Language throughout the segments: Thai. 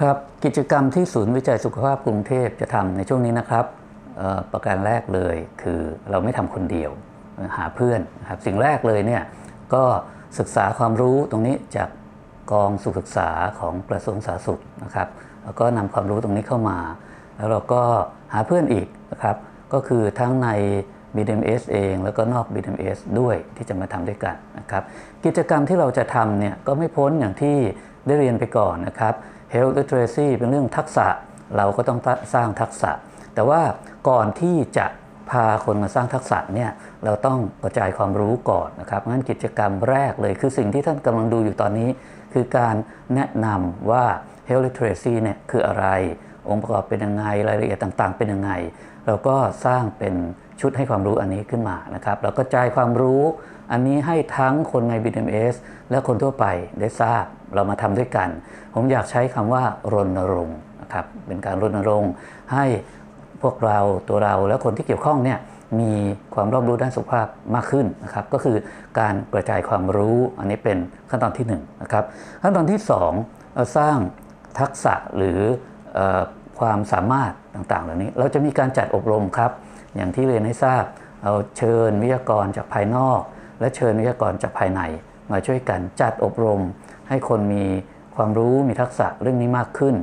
ครับกิจกรรมที่ศูนย์วิจัยสุขภาพกรุงเทพจะทำในช่วงนี้นะครับประการแรกเลยคือเราไม่ทำคนเดียวหาเพื่อนนะครับสิ่งแรกเลยเนี่ยก็ศึกษาความรู้ตรงนี้จากกองสุขศึกษาของกระทรวงสาธารณสุขนะครับแล้วก็นำความรู้ตรงนี้เข้ามา แล้วเราก็หาเพื่อนอีกนะครับก็คือทั้งใน BDMS เอง แล้วก็นอก BDMS ด้วยที่จะมาทำด้วยกันนะครับกิจกรรมที่เราจะทำเนี่ยก็ไม่พ้นอย่างที่ได้เรียนไปก่อนนะครับ Health Literacy เป็นเรื่องทักษะเราก็ต้องสร้างทักษะ แต่ว่าก่อนที่จะพาคนมาสร้างทักษะเนี่ยเราต้องกระจายความรู้ก่อนนะครับงั้นกิจกรรมแรกเลยคือสิ่งที่ท่านกำลังดูอยู่ตอนนี้ คือการแนะนำว่า Health Literacy เนี่ยคืออะไร องค์ประกอบเป็นยังไงรายละเอียดต่างๆ เป็นยังไง เราก็สร้างเป็น ชุดให้ความรู้อันนี้ขึ้นมานะครับแล้วก็กระจายความรู้อันนี้ให้ทั้งคนใน BMS และคนทั่วไปได้ทราบเรามาทำด้วยกัน ผมอยากใช้คำว่ารณรงค์นะครับเป็นการรณรงค์ให้พวกเราตัวเราและคนที่เกี่ยวข้องเนี่ยมีความรอบรู้ด้านสุขภาพมากขึ้นนะครับ ก็คือการกระจายความรู้อันนี้เป็นขั้นตอนที่1นงนะครับขั้นตอนที่2เราสร้างทักษะหรือออความสามารถต่างๆ เหล่านี้ เราจะมีการจัดอบรมครับ อย่างที่เรียนให้ทราบเราเชิญวิทยากรจากภายนอก และเชิญวิทยากรจากภายใน มาช่วยกันจัดอบรม ให้คนมีความรู้มีทักษะเรื่องนี้มากขึ้น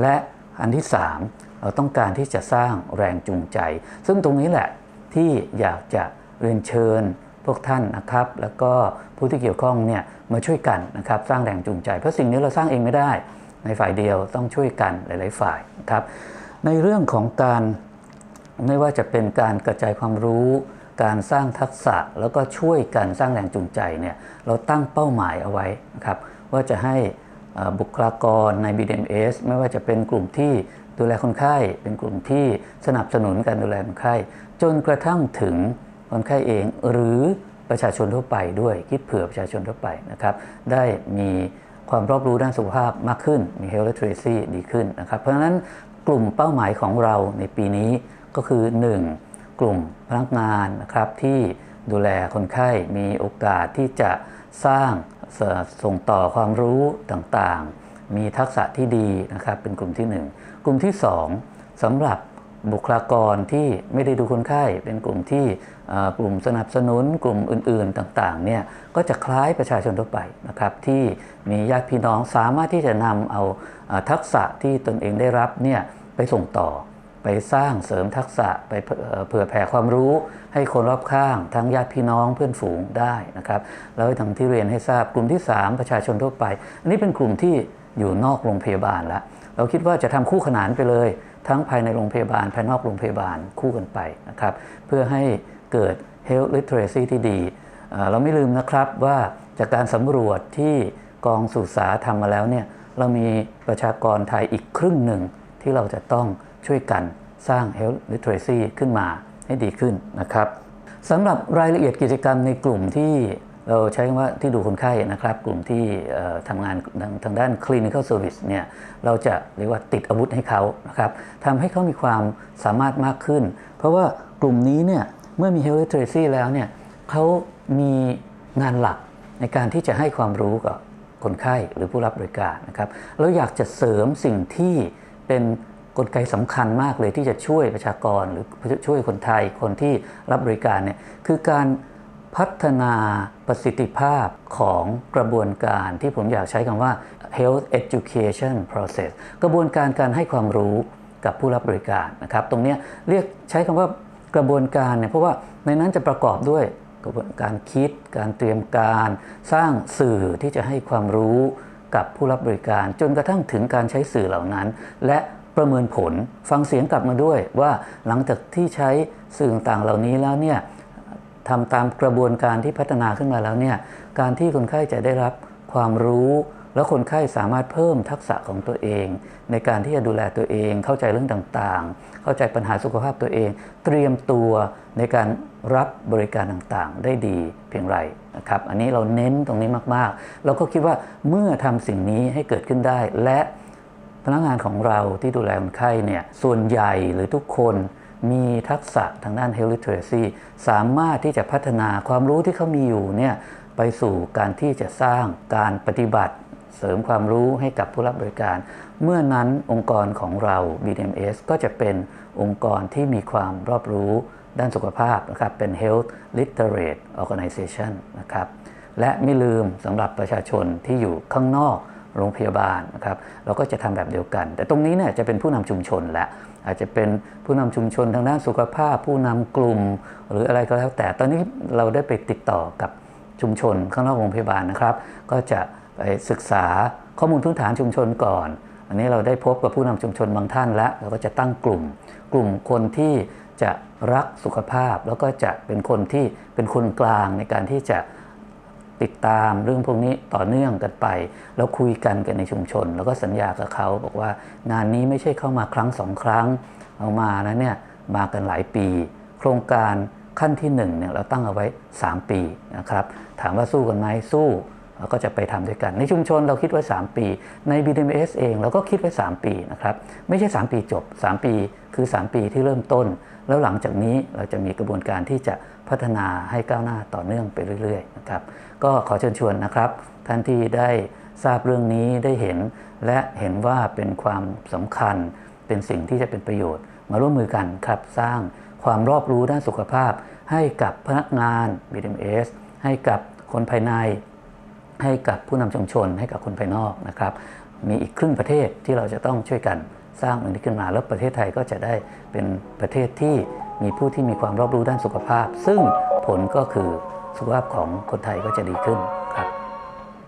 และอันที่ 3 เราต้องการที่จะสร้างแรงจูงใจ ซึ่งตรงนี้แหละที่อยากจะเรียนเชิญพวกท่านนะครับ แล้วก็ผู้ที่เกี่ยวข้องเนี่ยมาช่วยกันนะครับสร้างแรงจูงใจเพราะสิ่งนี้เราสร้างเองไม่ได้ ในฝ่ายเดียวต้องช่วยกันหลาย ๆ ฝ่ายนะครับในเรื่องของการ ไม่ว่าจะเป็นการกระจายความรู้ การสร้างทักษะแล้วก็ช่วยกันสร้างแรงจูงใจเนี่ยเราตั้งเป้าหมายเอาไว้นะครับว่าจะให้บุคลากรใน BDMS ไม่ว่าจะเป็นกลุ่มที่ดูแลคนไข้ เป็นกลุ่มที่สนับสนุนการดูแลคนไข้ จนกระทั่งถึงคนไข้เองหรือประชาชนทั่วไปด้วยคิดเผื่อประชาชนทั่วไปนะครับ ได้มีความรอบรู้ด้านสุขภาพมากขึ้น มี health literacy ดีขึ้นนะครับ เพราะฉะนั้นกลุ่มเป้าหมายของเราในปีนี้ ก็คือ 1. กลุ่มพนักงานนะครับที่ดูแลคนไข้มีโอกาสที่จะสร้างส่งต่อความรู้ต่างๆ มีทักษะที่ดีนะครับเป็นกลุ่มที่ 1 กลุ่มที่ 2สำหรับบุคลากรที่ไม่ได้ดูคนไข้ เป็นกลุ่มที่กลุ่มสนับสนุนกลุ่มอื่นๆต่างๆเนี่ยก็จะคล้ายประชาชนทั่วไปนะครับที่มีญาติพี่น้องสามารถที่จะนำเอาทักษะที่ตนเองได้รับเนี่ยไปส่งต่อ ไปสร้างเสริมทักษะไปเผื่อแผ่ความรู้ ให้คนรอบข้าง ทั้งญาติพี่น้องเพื่อนฝูงได้นะครับแล้วทางที่เรียนให้ทราบกลุ่มที่ 3 ประชาชนทั่วไป อันนี้เป็นกลุ่มที่อยู่นอกโรงพยาบาลแล้วเราคิดว่าจะทำคู่ขนานไปเลย ทั้งภายในโรงพยาบาลภายนอกโรงพยาบาลคู่กันไปนะครับเพื่อให้เกิด health literacy ที่ดี เราไม่ลืมนะครับว่าจากการสำรวจที่กองสุสาทำมาแล้วเนี่ยเรามีประชากรไทยอีกครึ่งหนึ่งที่เราจะต้อง ช่วยกันสร้าง health literacy ขึ้นมาให้ดีขึ้นนะครับสำหรับรายละเอียดกิจกรรมในกลุ่มที่เราใช้คำว่าที่ดูคนไข้นะครับ กลุ่มที่ทำงานทางด้าน clinical service เนี่ยเราจะเรียกว่าติดอาวุธให้เขานะครับทำให้เขามีความสามารถมากขึ้น เพราะว่ากลุ่มนี้เนี่ยเมื่อมี health literacy แล้วเนี่ยเขามีงานหลักในการที่จะให้ความรู้กับคนไข้หรือผู้รับบริการนะครับเราอยากจะเสริมสิ่งที่เป็น กลไกสำคัญมากเลยที่จะช่วยประชากรหรือช่วยคนไทยคนที่รับบริการเนี่ยคือการพัฒนาประสิทธิภาพของกระบวนการที่ผมอยากใช้คำว่า health education process กระบวนการการให้ความรู้กับผู้รับบริการนะครับ ตรงนี้เรียกใช้คำว่ากระบวนการเนี่ยเพราะว่าในนั้นจะประกอบด้วยกระบวนการคิด การเตรียมการ สร้างสื่อที่จะให้ความรู้กับผู้รับบริการ จนกระทั่งถึงการใช้สื่อเหล่านั้น และ ประเมินผลฟังเสียงกลับมาด้วยว่าหลังจากที่ใช้สื่อต่างเหล่านี้แล้วเนี่ยทำตามกระบวนการที่พัฒนาขึ้นมาแล้วเนี่ยการที่คนไข้จะได้รับความรู้แล้วคนไข้สามารถเพิ่มทักษะของตัวเอง ในการที่จะดูแลตัวเอง เข้าใจเรื่องต่างๆ เข้าใจปัญหาสุขภาพตัวเอง เตรียมตัวในการรับบริการต่างๆ ได้ดีเพียงไรนะครับ อันนี้เราเน้นตรงนี้มากๆ เราก็คิดว่าเมื่อทำสิ่งนี้ให้เกิดขึ้นได้และ พนักงานของเราที่ดูแลคนไข้เนี่ยส่วนใหญ่หรือทุกคนมีทักษะทางด้าน health literacy สามารถที่จะพัฒนาความรู้ที่เขามีอยู่เนี่ยไปสู่การที่จะสร้างการปฏิบัติ เสริมความรู้ให้กับผู้รับบริการ เมื่อนั้นองค์กรของเรา BMS ก็จะเป็นองค์กรที่มีความรอบรู้ด้านสุขภาพนะครับเป็น Health Literate Organization นะครับและไม่ลืมสำหรับประชาชนที่อยู่ข้างนอก โรงพยาบาลนะครับเราก็จะทำแบบเดียวกัน แต่ตรงนี้เนี่ยจะเป็นผู้นำชุมชนและอาจจะเป็นผู้นำชุมชนทางด้านสุขภาพ ผู้นำกลุ่ม หรืออะไรก็แล้วแต่ตอนนี้เราได้ไปติดต่อกับชุมชนข้างนอกโรงพยาบาลนะครับ ก็จะไปศึกษาข้อมูลพื้นฐานชุมชนก่อน อันนี้เราได้พบกับผู้นำชุมชนบางท่านแล้วเราก็จะตั้งกลุ่ม กลุ่มคนที่จะรักสุขภาพ แล้วก็จะเป็นคนที่เป็นคนกลางในการที่จะ ติดตามเรื่องพวกนี้ต่อเนื่องกันไป แล้วคุยกันกันในชุมชน แล้วก็สัญญากับเขาบอกว่างานนี้ไม่ใช่เข้ามาครั้งสองครั้ง เอามาแล้วเนี่ยมากันหลายปี โครงการขั้นที่1เนี่ยเราตั้งเอาไว้ 3 ปีนะครับถามว่าสู้กันไหมสู้ เราก็จะไปทำด้วยกัน ในชุมชนเราคิดไว้ 3 ปี ใน BDMS เองเราก็คิดไว้ 3 ปีนะครับ ไม่ใช่ 3 ปีจบ 3 ปีคือ 3 ปีที่เริ่มต้น แล้วหลังจากนี้เราจะมีกระบวนการที่จะพัฒนาให้ก้าวหน้าต่อเนื่องไปเรื่อยๆนะครับก็ขอเชิญชวนนะครับ ท่านที่ได้ทราบเรื่องนี้ได้เห็น และเห็นว่าเป็นความสำคัญ เป็นสิ่งที่จะเป็นประโยชน์ มาร่วมมือกันครับสร้างความรอบรู้ด้านสุขภาพ ให้กับพนักงาน BDMS ให้กับคนภายใน ให้กับผู้นำชุมชนให้กับคนภายนอกนะครับ มีอีกครึ่งประเทศที่เราจะต้องช่วยกันสร้างอันนี้ขึ้นมา แล้วประเทศไทยก็จะได้เป็นประเทศที่มีผู้ที่มีความรอบรู้ด้านสุขภาพ ซึ่งผลก็คือสุขภาพของคนไทยก็จะดีขึ้น